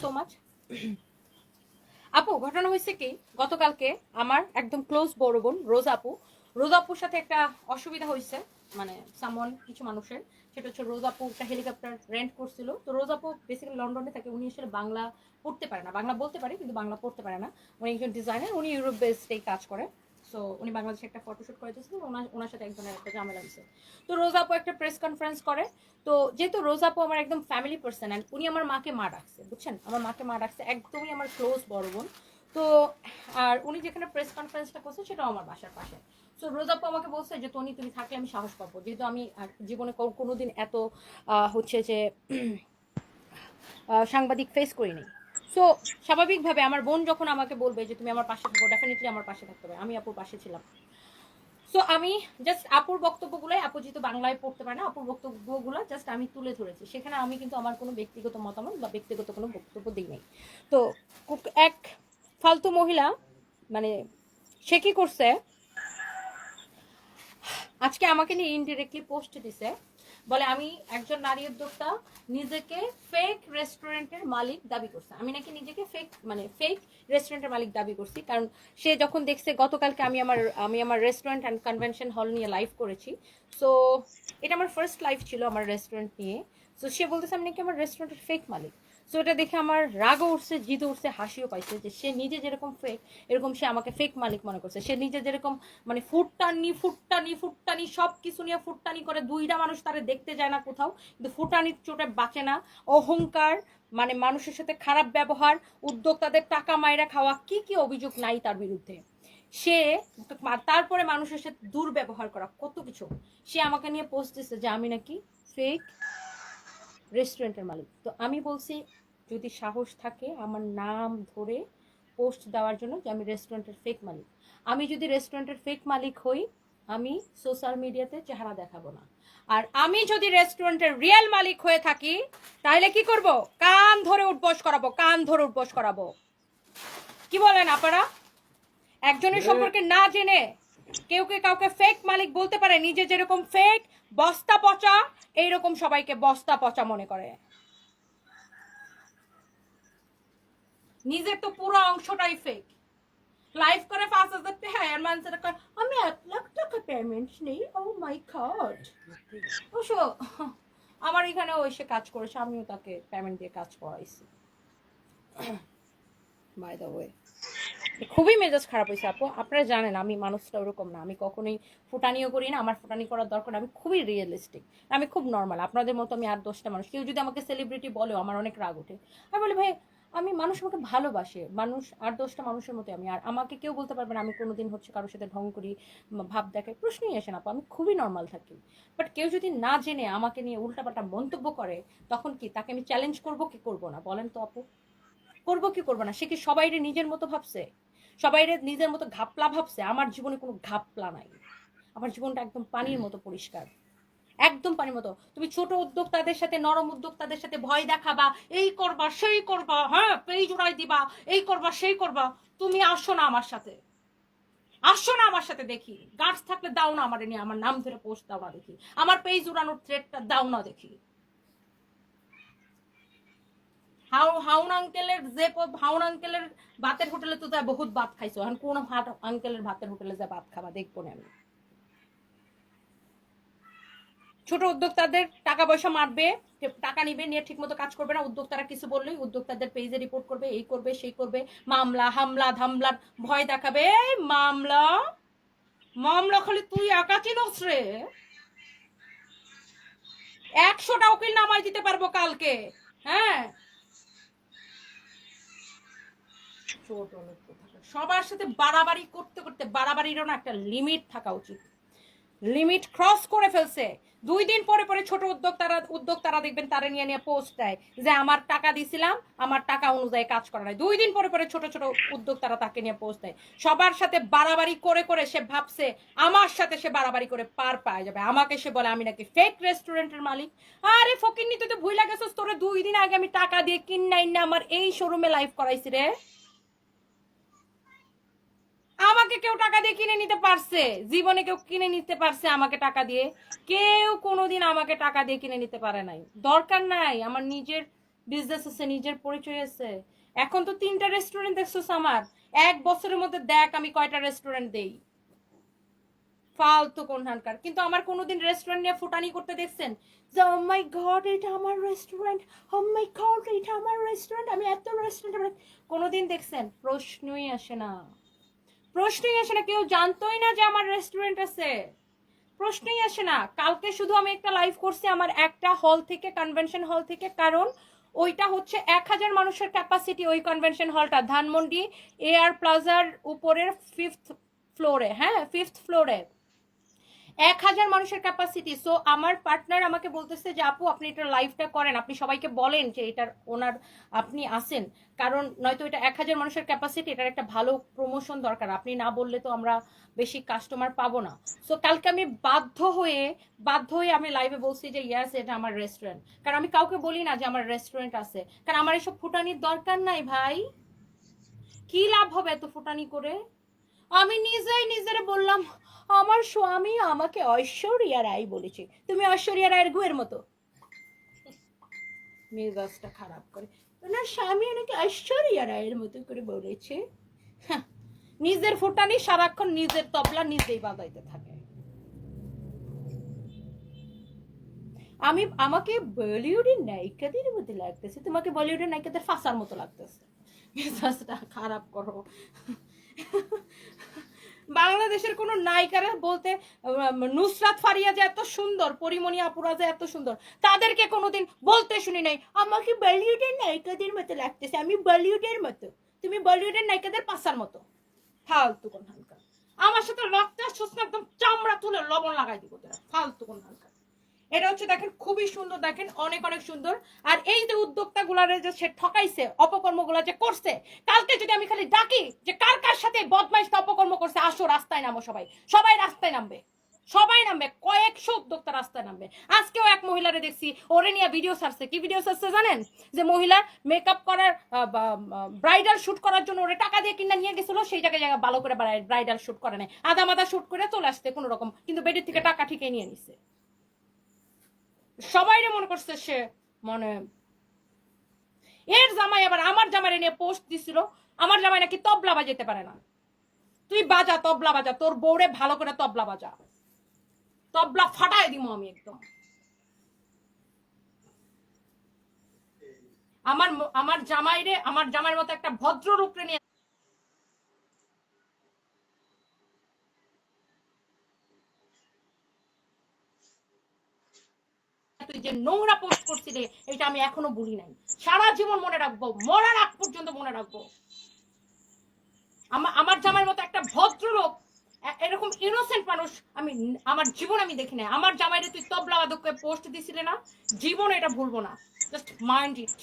So much আপু, ঘটনা হয়েছে কি? গতকালকে আমার একদম ক্লোজ বড় বোন রোজা আপু, রোজা আপুর সাথে একটা অসুবিধা হয়েছে। মানে সামন কিছু মানুষের, সেটা হচ্ছে রোজা আপু একটা হেলিকপ্টার রেন্ট করছিল। তো রোজা আপু বেসিক্যালি লন্ডনে থাকে, উনি আসলে বাংলা পড়তে পারে না। বাংলা বলতে পারে, কিন্তু বাংলা পড়তে পারে না। উনি একজন ডিজাইনার উনি ইউরোপ বেসডেই কাজ করে। সো উনি বাংলাদেশে একটা ফটোশুট করে দিয়েছিলেন ওনার সাথে একজনের একটা ঝামেলা হয়েছে তো রোজা আপু একটা প্রেস কনফারেন্স করে। তো যেহেতু রোজা আপু আমার একদম ফ্যামিলি পার্সন অ্যান্ড উনি আমার মাকে মা ডাকছে, বুঝছেন? আমার মাকে মা ডাকছে, একদমই আমার ক্লোজ বড় বোন। তো, আর উনি যেখানে প্রেস কনফারেন্সটা করছে, সেটাও আমার বাসার পাশে। সো রোজাপ্পু আমাকে বলছে যে, তনি, তুমি থাকলে আমি সাহস পাবো। যেহেতু আমি জীবনে কোনোদিন এত হচ্ছে যে সাংবাদিক ফেস করিনি। সো স্বাভাবিকভাবে আমার বোন যখন আমাকে বলবে যে তুমি আমার পাশে থাকো ডেফিনেটলি আমার পাশে থাকতে হবে। আমি আপুর পাশে ছিলাম। সো আমি জাস্ট আপুর বক্তব্যগুলোই আপু যেহেতু বাংলায় পড়তে পারে না, আপুর বক্তব্যগুলো জাস্ট আমি তুলে ধরেছি। সেখানে আমি কিন্তু আমার কোনো ব্যক্তিগত মতামত বা ব্যক্তিগত কোনো বক্তব্য দিই নাই। তো এক ফালতু মহিলা মানে সে কি করছে? আজকে আমাকে নিয়ে ইনডিরেক্টলি পোস্ট দিছে। বলে, আমি একজন নারী উদ্যোক্তা, নিজেকে ফেক রেস্টুরেন্টের মালিক দাবি করছে। আমি নাকি নিজেকে ফেক মানে ফেক রেস্টুরেন্টের মালিক দাবি করছি, কারণ সে যখন দেখছে গতকালকে আমি আমার আমি আমার রেস্টুরেন্ট অ্যান্ড কনভেনশন হল নিয়ে লাইভ করেছি সো এটা আমার ফার্স্ট লাইভ ছিল আমার রেস্টুরেন্ট নিয়ে। সো সে বলতেছে, আমি নাকি আমার রেস্টুরেন্টের ফেক মালিক। সো এটা দেখে আমার রাগও উঠছে, জিদও উঠছে, হাসিও পাইছে যে সে নিজে যেরকম ফেক এরকম সে আমাকে ফেক মালিক মনে করছে। সে নিজে যেরকম মানে ফুটটানি ফুটটানি ফুটটানি সব কিছু নিয়ে ফুটটানি করে, দুইটা মানুষ তারে দেখতে যায় না কোথাও, কিন্তু ফুটানির চোটে বাঁচে না। অহংকার মানে মানুষের সাথে খারাপ ব্যবহার, উদ্যোক্তাদের টাকা মায়েরা খাওয়া, কি কি অভিযোগ নাই তার বিরুদ্ধে। সে তারপরে মানুষের সাথে দুর্ব্যবহার করা, কত কিছু। সে আমাকে নিয়ে পোস্ট দিচ্ছে যে আমি নাকি ফেক রেস্টুরেন্টের মালিক। তো আমি বলছি যদি সাহস থাকে আমার নাম ধরে পোস্ট দেওয়ার জন্য যে আমি রেস্টুরেন্টের ফেক মালিক। আমি যদি রেস্টুরেন্টের ফেক মালিক হই আমি সোশ্যাল মিডিয়াতে চেহারা দেখাবো না। আর আমি যদি রেস্টুরেন্টের রিয়েল মালিক হয়ে থাকি তাহলে কি করব? কান ধরে উঠবস করাবো কান ধরে উঠবস করাবো। কি বলেন আপনারা? একজনের সম্পর্কে না জেনে কেউ কে কাউকে ফেক মালিক বলতে পারে, নিজে যেরকম ফেক বস্তা পচা, এইরকম সবাইকে বস্তা পচা মনে করে। নিজের তো পুরো অংশটাই ফেক লাইভ করে পাঁচ হাজার টাকা আর মানুষের আমি এক লাখ টাকা পেমেন্ট নেই ও মাই গড অবশ্য আমার এখানে ও এসে কাজ করেছে, আমিও তাকে পেমেন্ট দিয়ে কাজ করাইছি। বাই দ্য ওয়ে খুবই মেজাজ খারাপ হয়েছে, আপু। আপনারা জানেন, আমি মানুষটা ওরকম না। আমি কখনোই ফুটানিও করি না, আমার ফুটানি করার দরকার আমি খুবই রিয়েলিস্টিক আমি খুব নর্মাল আপনাদের মতো আমি আর দশটা মানুষ। কেউ যদি আমাকে সেলিব্রিটি বলেও আমার অনেক রাগ ওঠে। আমি বলি, ভাই, আমি মানুষ আমাকে ভালোবাসে। মানুষ আর দশটা মানুষের মতো আমি। আর আমাকে কেউ বলতে পারবে না, আমি কোনোদিন হচ্ছে কারোর সাথে ঢং করি ভাব দেখাই, প্রশ্নই আসে না আমি খুবই নর্মাল থাকি। বাট কেউ যদি না জেনে আমাকে নিয়ে উল্টাপাল্টা মন্তব্য করে, তখন কি তাকে আমি চ্যালেঞ্জ করব কি করব না? বলেন তো, আপু। করব কি করব না? সে কি সবাইরে নিজের মতো ভাবছে? সবাইরে নিজের মতো ঘাপলা ভাবছে আমার জীবনে কোনো ঘাপলা নাই। আমার জীবনটা একদম পানির মতো পরিষ্কার। একদম পানির মতো। তুমি ছোট উদ্যোক্তাদের সাথে নরম উদ্যোক্তাদের সাথে ভয় দেখাবা এই করবা সেই করবা হ্যাঁ পেই জোড়াই দিবা এই করবা সেই করবা তুমি আসো না আমার সাথে। আসো না আমার সাথে দেখি। গাছ থাকলে দাও না আমার নিয়ে আমার নাম ধরে পোস্ট দাও না দেখি। আমার পেজ উড়ানোর থ্রেডটা দাও না দেখি। হাউ হাউন আঙ্কেলের যে হাউন আঙ্কেলের ভাতের হোটেলে তো যা বহুত ভাত খাইছো। এখন কোন ভাত আঙ্কেলের ভাতের হোটেলে যা ভাত খাবা, দেখব না আমি। ছোট উদ্যোক্তাদের টাকা পয়সা মারবে টাকা নিবে, নিয়ে ঠিক মতো কাজ করবে না। উদ্যোক্তারা কিছু বললেই উদ্যোক্তাদের পেজে রিপোর্ট করবে, এই করবে, সেই করবে। মামলা, হামলা, ধামলার ভয় দেখাবে। মামলা মামলা খালি তুই একা চিনস রে। একশোটা উকিল নামাই দিতে পারব কালকে হ্যাঁ? লোক কোথাকার। সবার সাথে বাড়াবাড়ি করতে করতে বাড়াবাড়িরও না একটা লিমিট থাকা উচিত। লিমিট ক্রস করে ফেলছে। দুই দিন পরে পরে ছোট উদ্যোক্তারা উদ্যোক্তারা দেখবেন তারা নিয়ে নিয়ে পোস্ট দেয় যে, আমার টাকা দিছিলাম, আমার টাকা অনুযায়ী কাজ করা নাই। দুই দিন পরে পরে ছোট ছোট উদ্যোক্তারা তাকে নিয়ে পোস্ট দেয়। সবার সাথে বাড়াবাড়ি করে করে সে ভাবছে, আমার সাথে সে বাড়াবাড়ি করে পার পায় যাবে। আমাকে সে বলে, আমি নাকি ফেক রেস্টুরেন্টের মালিক। আরে ফকিন্নি, তুই তো ভুইলা গেছিস, তোরে দুই দিন আগে আমি টাকা দিয়ে কিনাই না, আমার এই শোরুমে লাইভ করাইছি রে। আমাকে কেউ টাকা দিয়ে কিনে নিতে পারছে। জীবনে কেউ কিনে নিতে পারছে আমাকে টাকা দিয়ে। কেউ কোনোদিন আমাকে টাকা দিয়ে কিনে নিতে পারে নাই। দরকার নাই। আমার নিজের বিজনেস আছে, নিজের পরিচয় আছে। এখন তো তিনটা রেস্টুরেন্ট দেখছোস আমার। এক বছরের মধ্যে দেখ আমি কয়টা রেস্টুরেন্ট দেই। ফালতু কোনখানকার। কিন্তু আমার কোনোদিন রেস্টুরেন্ট নিয়ে ফুটানি করতে দেখছেন যে ও মাই গড এটা আমার রেস্টুরেন্ট ও মাই গড এটা আমার রেস্টুরেন্ট আমি এত রেস্টুরেন্ট কোনোদিন দেখছেন? প্রশ্নই আসে না। প্রশ্নই আসে না, কেউ জানতোই না যে আমার রেস্টুরেন্ট আছে। প্রশ্নই আসে না, কালকে শুধু আমি একটা লাইভ করছি আমার একটা হল থেকে কনভেনশন হল থেকে, কারণ ওইটা হচ্ছে এক হাজার মানুষের ক্যাপাসিটি ওই কনভেনশন হলটা ধানমন্ডি এয়ার প্লাজার উপরের ফিফথ ফ্লোরে হ্যাঁ ফিফথ ফ্লোরে এক হাজার মানুষের ক্যাপাসিটি সো আমার পার্টনার আমাকে বলতেছে যে, আপু, আপনি এটা লাইভটা করেন, আপনি সবাইকে বলেন যে এটার ওনার, আপনি আসেন। কারণ নয়তো এটা এক হাজার মানুষের ক্যাপাসিটি এটার একটা ভালো প্রমোশন দরকার। আপনি না বললে তো আমরা বেশি কাস্টমার পাবো না। সো কালকে আমি বাধ্য হয়ে বাধ্য হয়ে আমি লাইভে বলছি যে ইয়াস এটা আমার রেস্টুরেন্ট কারণ আমি কাউকে বলি না যে, আমার রেস্টুরেন্ট আছে। কারণ আমার এসব ফুটানির দরকার নাই ভাই। কি লাভ হবে এত ফুটানি করে? আমি নিজেই নিজেরে বললাম আমার স্বামী আমাকে ঐশ্বরিয়া রায় বলেছে। তুমি ঐশ্বরিয়া রায়ের গুয়ের মতো। মেজাজটা খারাপ করে। ওনার স্বামী ওনাকে ঐশ্বরিয়া রায়ের মতো করে বলেছে। হ্যাঁ, নিজের ফুটানি সারাক্ষণ নিজের তবলা নিজেই বাজাইতে থাকে। আমি আমাকে বলিউডের নায়িকাদের মতো লাগতেছে। তোমাকে বলিউডের নায়িকাদের ফাঁসার মতো লাগতেছে। মেজাজটা খারাপ করো। বাংলাদেশের কোনো নায়িকারা বলতে নুসরাত ফারিয়া যে এত সুন্দর, পরিমণি আপুরা যে এত সুন্দর, তাদেরকে কোনোদিন বলতে শুনি নাই। আমাকে বলিউডের নায়িকাদের মতো লাগতেছে, আমি বলিউডের মতো। তুমি বলিউডের নায়িকাদের পাশার মতো। ফালতু কোন হালকা। আমার সাথে রক্ত সুস্থ একদম চামড়া তুলে লবণ লাগাই দিব ফালতু কোন হালকা। এটা হচ্ছে দেখেন খুবই সুন্দর, দেখেন অনেক অনেক সুন্দর। আর এই যে উদ্যোক্তা গুলারে যে সে ঠকাইছে অপকর্মগুলা যে করছে, কালকে যদি আমি খালি ডাকি যে কার কার সাথে বদমাইশটা অপকর্ম করছে, আসো, রাস্তায় নামো সবাই। সবাই রাস্তায় নামবে। সবাই নামবে। কয়েকশো উদ্যোক্তা রাস্তায় নামবে। আজকেও এক মহিলারে দেখছি, ওরে নিয়ে ভিডিও ছাড়ছে। কি ভিডিও ছাড়ছে জানেন? যে মহিলা মেকআপ করার ব্রাইডাল শুট করার জন্য ওরে টাকা দিয়ে কিনা নিয়ে গেছিল, সেই জায়গায় জায়গায় ভালো করে ব্রাইডাল শুট করে নেয় আদা মাদা শুট করে চলে আসতে কোনো রকম কিন্তু বেডির থেকে টাকা ঠিকই নিয়ে নিছে। সবাই মনে করছে সে মানে এর জামাই আবার আমার জামাই নিয়ে পোস্ট দিছিল। আমার জামাই নাকি তবলা বাজাতে পারে না। তুই বাজা, তবলা বাজা। তোর বউরে ভালো করে তবলা বাজা। তবলা ফাটাই দিব আমি একদম। আমার আমার জামাইরে, আমার জামাইয়ের মতো একটা ভদ্র রূপরে নিয়ে যে নোংরা পোস্ট করছিলে এটা আমি এখনও ভুলি নাই। সারা জীবন মনে রাখব, মরার আগ পর্যন্ত মনে রাখব। আমার জামাই মতো একটা ভদ্রলোক এরকম ইনোসেন্ট মানুষ আমি আমার জীবন আমি দেখি নাই। আমার জামাইরে তুই তবলা বাদককে পোস্ট দিছিলে না? জীবন এটা ভুলবো না। Just mind it